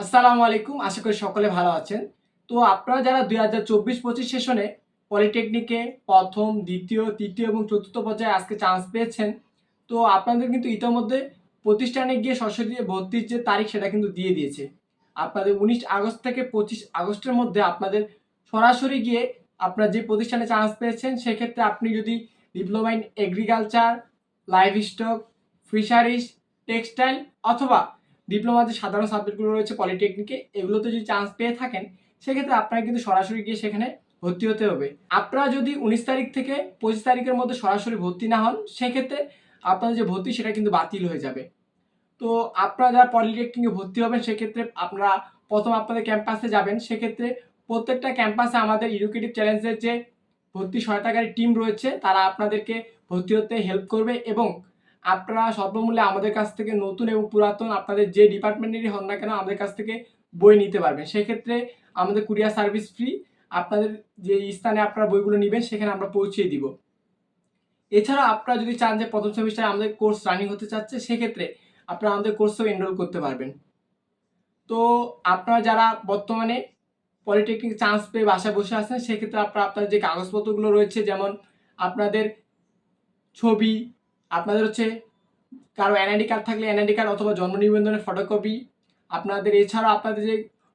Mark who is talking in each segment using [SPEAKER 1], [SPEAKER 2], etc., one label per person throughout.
[SPEAKER 1] আসসালামু আলাইকুম, আশা করি সকলে ভালো আছেন। তো আপনারা যারা দুই হাজার চব্বিশ পঁচিশ সেশনে পলিটেকনিকে প্রথম, দ্বিতীয়, তৃতীয় এবং চতুর্থ পর্যায়ে আজকে চান্স পেয়েছেন, তো আপনাদের কিন্তু ইতিমধ্যে প্রতিষ্ঠানে গিয়ে সরাসরি ভর্তির যে তারিখ সেটা কিন্তু দিয়ে দিয়েছে। আপনাদের উনিশ আগস্ট থেকে পঁচিশ আগস্টের মধ্যে আপনাদের সরাসরি গিয়ে আপনার যে প্রতিষ্ঠানে চান্স পেয়েছেন, সেক্ষেত্রে আপনি যদি diploma in agriculture livestock fisheries textile অথবা ডিপ্লোমা যে সাধারণ সাবজেক্টগুলো রয়েছে পলিটেকনিকে, এগুলোতে যদি চান্স পেয়ে থাকেন, সেক্ষেত্রে আপনাকে কিন্তু সরাসরি গিয়ে সেখানে ভর্তি হতে হবে। আপনারা যদি উনিশ তারিখ থেকে পঁচিশ তারিখের মধ্যে সরাসরি ভর্তি না হন, সেক্ষেত্রে আপনাদের যে ভর্তি, সেটা কিন্তু বাতিল হয়ে যাবে। তো আপনারা যারা পলিটেকনিকে ভর্তি হবেন, সেক্ষেত্রে আপনারা প্রথম আপনাদের ক্যাম্পাসে যাবেন। সেক্ষেত্রে প্রত্যেকটা ক্যাম্পাসে আমাদের এডুকেটিভ চ্যালেঞ্জের যে ভর্তি সহায়তাকারী টিম রয়েছে, তারা আপনাদেরকে ভর্তি হতে হেল্প করবে এবং আপনারা স্বল্পমূল্যে আমাদের কাছ থেকে নতুন এবং পুরাতন আপনাদের যে ডিপার্টমেন্টেরই হন না কেন আমাদের কাছ থেকে বই নিতে পারবেন। সেক্ষেত্রে আমাদের কুরিয়ার সার্ভিস ফ্রি, আপনাদের যে স্থানে আপনারা বইগুলো নেবেন সেখানে আমরা পৌঁছিয়ে দিব। এছাড়া আপনারা যদি চান যে প্রথম সেমিস্টারে আমাদের কোর্স রানিং হতে চাচ্ছে, সেক্ষেত্রে আপনারা আমাদের কোর্সেও এনরোল করতে পারবেন। তো আপনারা যারা বর্তমানে পলিটেকনিক চান্স পেয়ে বাসায় বসে আছেন, সেক্ষেত্রে আপনারা আপনার যে কাগজপত্রগুলো রয়েছে, যেমন আপনাদের ছবি আপনাদের হচ্ছে কারও এনআইডি কার্ড থাকলে এনআইডি কার্ড অথবা জন্ম নিবন্ধনের ফটোকপি আপনাদের এছাড়াও আপনাদের যে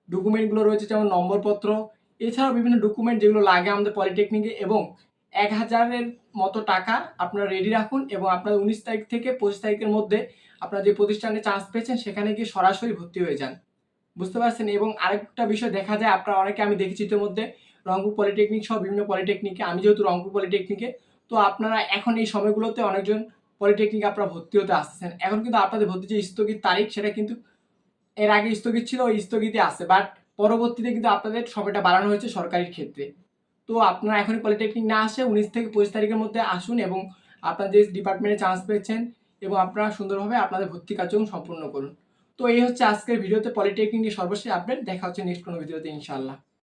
[SPEAKER 1] ডকুমেন্টগুলো রয়েছে, যেমন নম্বরপত্র, এছাড়াও বিভিন্ন ডকুমেন্ট যেগুলো লাগে আমাদের পলিটেকনিকে এবং এক হাজারের মতো টাকা আপনারা রেডি রাখুন এবং আপনার উনিশ তারিখ থেকে পঁচিশ তারিখের মধ্যে আপনারা যে প্রতিষ্ঠানে চান্স পেয়েছেন, সেখানে গিয়ে সরাসরি ভর্তি হয়ে যান। বুঝতে পারছেন? এবং আরেকটা বিষয় দেখা যায়, আপনারা অনেকে আমি দেখেছি ইতিমধ্যে রংপুর পলিটেকনিক সহ বিভিন্ন পলিটেকনিকে আমি যেহেতু রংপুর পলিটেকনিকে তো আপনারা এখন এই সময়গুলোতে অনেকজন পলিটেকনিক আপনারা ভর্তি হতে আসতেছেন। এখন কিন্তু আপনাদের ভর্তি যে স্থগিত তারিখ, সেটা কিন্তু এর আগে স্থগিত ছিল, ওই স্থগিতে আসছে বাট পরবর্তীতে কিন্তু আপনাদের সময়টা বাড়ানো হয়েছে সরকারির ক্ষেত্রে। তো আপনারা এখন পলিটেকনিক না আসে উনিশ থেকে পঁচিশ তারিখের মধ্যে আসুন এবং আপনার যে ডিপার্টমেন্টে চান্স পেয়েছেন এবং আপনারা সুন্দরভাবে আপনাদের ভর্তি কার্যক্রম সম্পূর্ণ করুন। তো এই হচ্ছে আজকের ভিডিওতে পলিটেকনিক নিয়ে সর্বশেষ আপডেট। দেখা হচ্ছে নেক্সট কোনো ভিডিওতে ইনশাআল্লাহ।